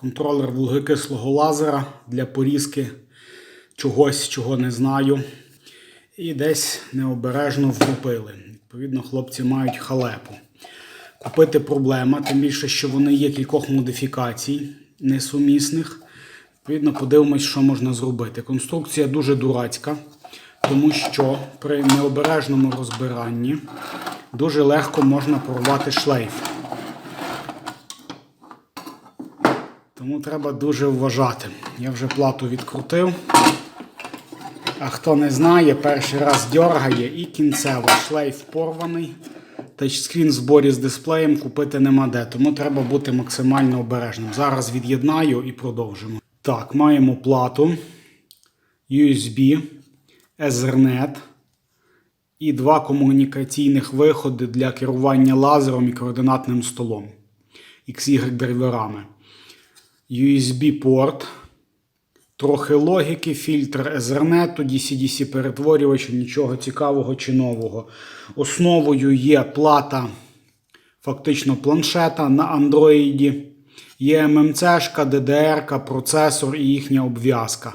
контролер вуглекислого лазера для порізки чогось, чого не знаю. І десь необережно вкупили. Відповідно, хлопці мають халепу. Купити проблема, тим більше, що вони є кількох модифікацій несумісних. Відповідно, подивимось, що можна зробити. Конструкція дуже дурацька, тому що при необережному розбиранні дуже легко можна порвати шлейф. Тому треба дуже вважати. Я вже плату відкрутив. А хто не знає, перший раз дьоргає і кінцево шлейф порваний. Тачскрін в зборі з дисплеєм купити нема де, тому треба бути максимально обережним. Зараз від'єднаю і продовжимо. Так, маємо плату USB, Ethernet і два комунікаційних виходи для керування лазером і координатним столом XY драйверами. USB-порт, трохи логіки, фільтр Ethernet, DC-DC перетворювач, нічого цікавого чи нового. Основою є плата, фактично планшета на Android. Є ММЦ, DDR, процесор і їхня обв'язка.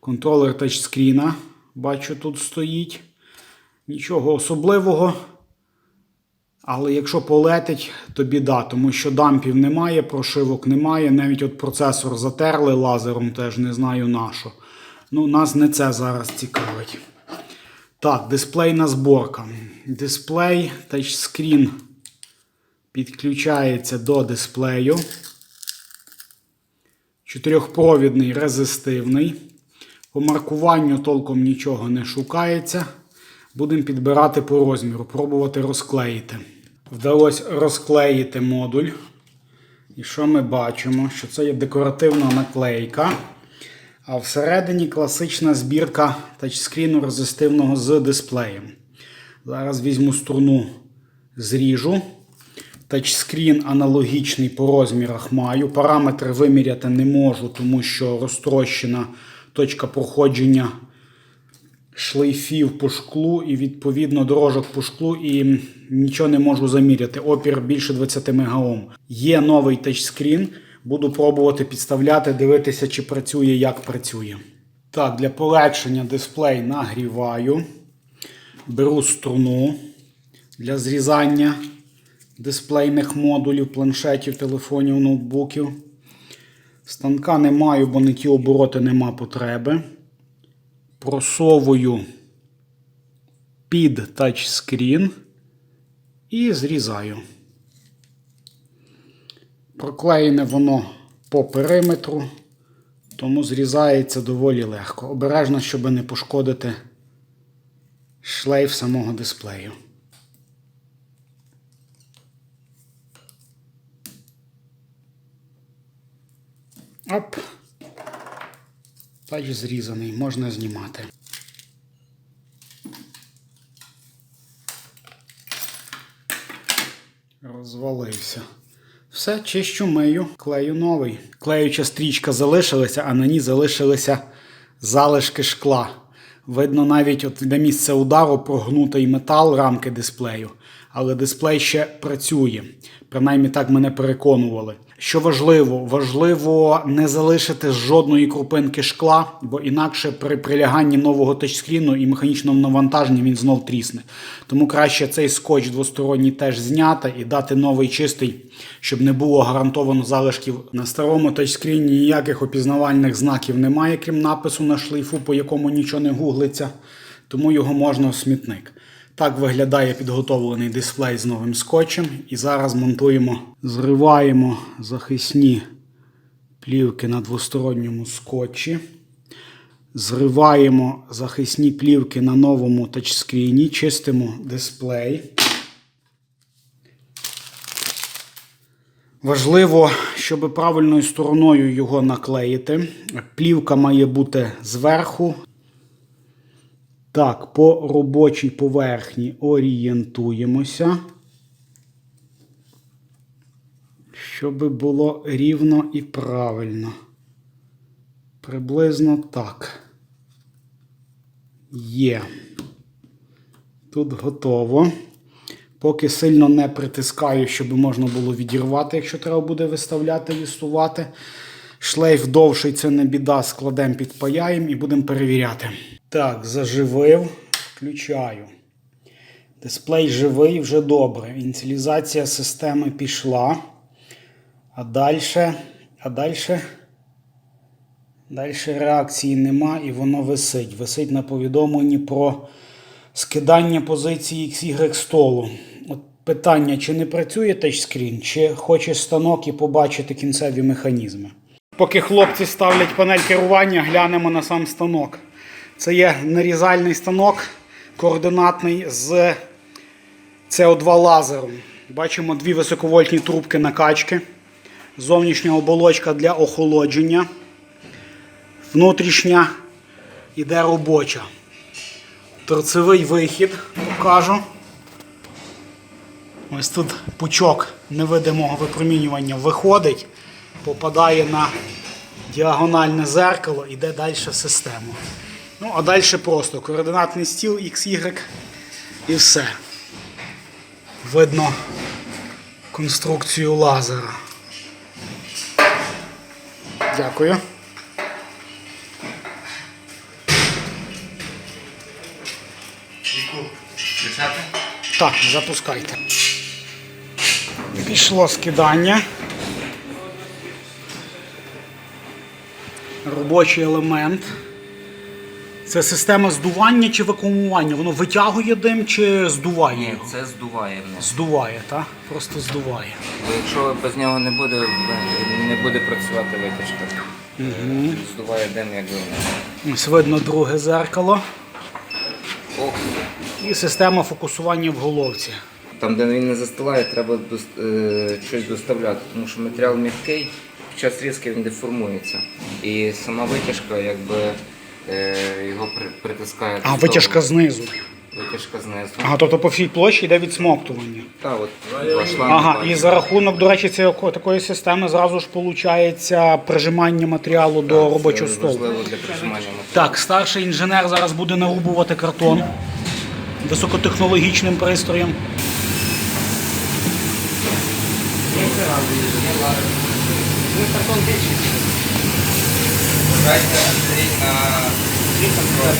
Контролер тачскріна, бачу, тут стоїть. Нічого особливого. Але якщо полетить, то біда, тому що дампів немає, прошивок немає. Навіть от процесор затерли лазером, теж не знаю на що. Ну, нас не це зараз цікавить. Так, дисплейна зборка. Дисплей, тачскрін підключається до дисплею. Чотирьохпровідний резистивний. По маркуванню толком нічого не шукається. Будемо підбирати по розміру, пробувати розклеїти. Вдалося розклеїти модуль. І що ми бачимо? Що це є декоративна наклейка. А всередині класична збірка тачскріну резистивного з дисплеєм. Зараз візьму струну, зріжу. Тачскрін аналогічний по розмірах маю. Параметри виміряти не можу, тому що розтрощена точка проходження шлейфів по шклу і відповідно дорожок по шклу, і нічого не можу заміряти. Опір більше 20 мегаом. Є новий тачскрін. Буду пробувати підставляти, дивитися, чи працює, як працює. Так, для полегшення дисплей нагріваю. Беру струну для зрізання дисплейних модулів, планшетів, телефонів, ноутбуків. Станка не маю, бо на ті обороти нема потреби. Просовую під тачскрін і зрізаю. Проклеєне воно по периметру, тому зрізається доволі легко. Обережно, щоб не пошкодити шлейф самого дисплею. Оп. Тач зрізаний, можна знімати. Розвалився. Все, чищу, мию, клею новий. Клеюча стрічка залишилася, а на ній залишилися залишки шкла. Видно, навіть от для місця удару прогнутий метал рамки дисплею. Але дисплей ще працює. Принаймні так мене переконували. Що важливо, важливо не залишити жодної крупинки шкла, бо інакше при приляганні нового тачскріну і механічному навантаженні він знов трісне. Тому краще цей скотч двосторонній теж зняти і дати новий чистий, щоб не було гарантовано залишків. На старому тачскріні ніяких опізнавальних знаків немає, крім напису на шлейфу, по якому нічого не гуглиться, тому його можна в смітник. Так виглядає підготовлений дисплей з новим скотчем. І зараз монтуємо, зриваємо захисні плівки на двосторонньому скотчі. Зриваємо захисні плівки на новому тачскріні, чистимо дисплей. Важливо, щоб правильною стороною його наклеїти. Плівка має бути зверху. Так, по робочій поверхні орієнтуємося, щоб було рівно і правильно. Приблизно так. Є. Тут готово. Поки сильно не притискаю, щоб можна було відірвати, якщо треба буде виставляти, лістувати. Шлейф довший, це не біда, складемо, підпаяємо і будемо перевіряти. Так, заживив, включаю. Дисплей живий, вже добре. Ініціалізація системи пішла. А далі, а далі, далі реакції нема і воно висить. Висить на повідомленні про скидання позиції XY столу. От питання, чи не працює тачскрін, чи хоче станок і побачити кінцеві механізми. Поки хлопці ставлять панель керування, глянемо на сам станок. Це є нарізальний станок координатний з CO2 лазером. Бачимо дві високовольтні трубки накачки, зовнішня оболочка для охолодження, внутрішня іде робоча. Торцевий вихід покажу. Ось тут пучок невидимого випромінювання виходить, попадає на діагональне зеркало, іде далі в систему. Ну, а далі просто координатний стіл XY і все. Видно конструкцію лазера. Дякую. Так, запускайте. Пішло скидання. Робочий елемент. Це система здування чи вакуумування? Воно витягує дим чи здуває Ні, його? це здуває. Здуває, так? Просто здуває. Бо якщо без нього не буде, не буде працювати витяжка. Угу. Здуває дим, як вниз. Ось видно друге зеркало. Ох, І система фокусування в головці. там, де він не застилає, треба е, щось доставляти, тому що матеріал м'який, час різки він деформується. І сама витяжка якби е, його при- притискає. А до витяжка знизу. Витяжка знизу. Ага, тобто по всій площі йде відсмоктування. Так, от два шланги Ага, бачите. і за рахунок, до речі, цієї такої системи зразу ж виходить прижимання матеріалу до робочого це столу. Важливо для прижимання матеріалу. Так, старший інженер зараз буде нарубувати картон високотехнологічним пристроєм. Брайте Андрій на дві контролі.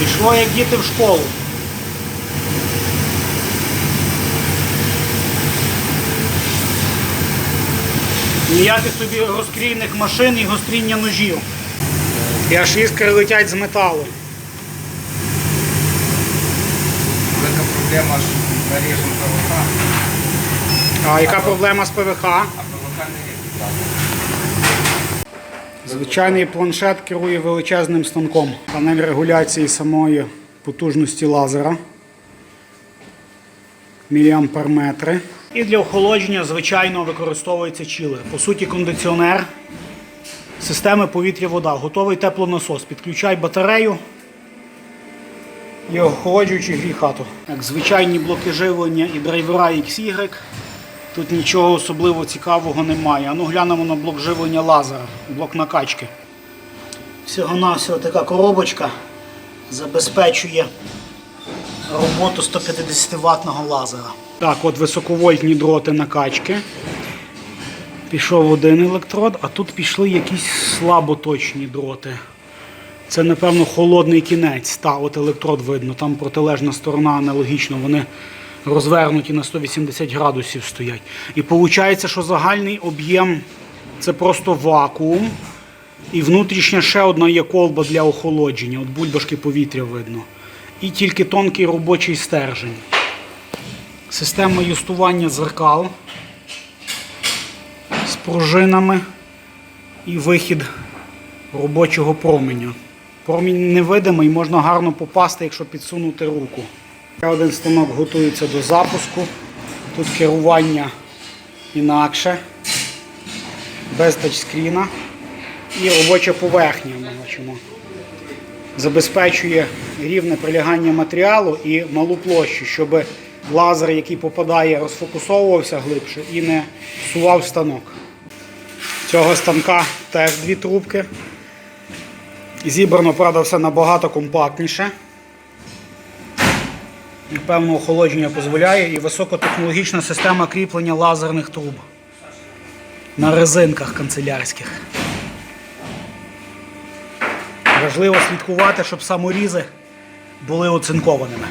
Пішло як діти в школу. Ніяких тобі розкрійних машин і гостріння ножів. І аж іскри летять з металу. Проблема ж наріжем ПВХ, А яка проблема з ПВХ? а ПВХ не ріжуть. Звичайний планшет керує величезним станком. Панель регуляції самої потужності лазера. Міліамперметри. І для охолодження, звичайно, використовується чілер. По суті, кондиціонер системи повітря-вода. Готовий теплонасос. Підключай батарею і охолоджуючи грій хату. Так, звичайні блоки живлення і драйвера XY. Тут нічого особливо цікавого немає. А ну глянемо на блок живлення лазера, блок накачки. Всього-навсього така коробочка забезпечує роботу 150 ваттного лазера. Так, от високовольтні дроти накачки. Пішов один електрод, а тут пішли якісь слаботочні дроти. Це, напевно, холодний кінець. Та, от електрод видно, там протилежна сторона аналогічно, вони розвернуті на 180 градусів стоять. І виходить, що загальний об'єм це просто вакуум. І внутрішня ще одна є колба для охолодження. От бульбашки повітря видно. І тільки тонкий робочий стержень. Система юстування зеркал з пружинами і вихід робочого променя. Промінь невидимий, можна гарно попасти, якщо підсунути руку. Один станок готується до запуску. Тут керування інакше, без тачскріна. І робоча поверхня ми бачимо. Забезпечує рівне прилягання матеріалу і малу площу, щоб лазер, який попадає, розфокусовувався глибше і не сував станок. Цього станка теж дві трубки. Зібрано, правда, все набагато компактніше. І Певне охолодження дозволяє і високотехнологічна система кріплення лазерних труб на резинках канцелярських. Важливо слідкувати, щоб саморізи були оцинкованими.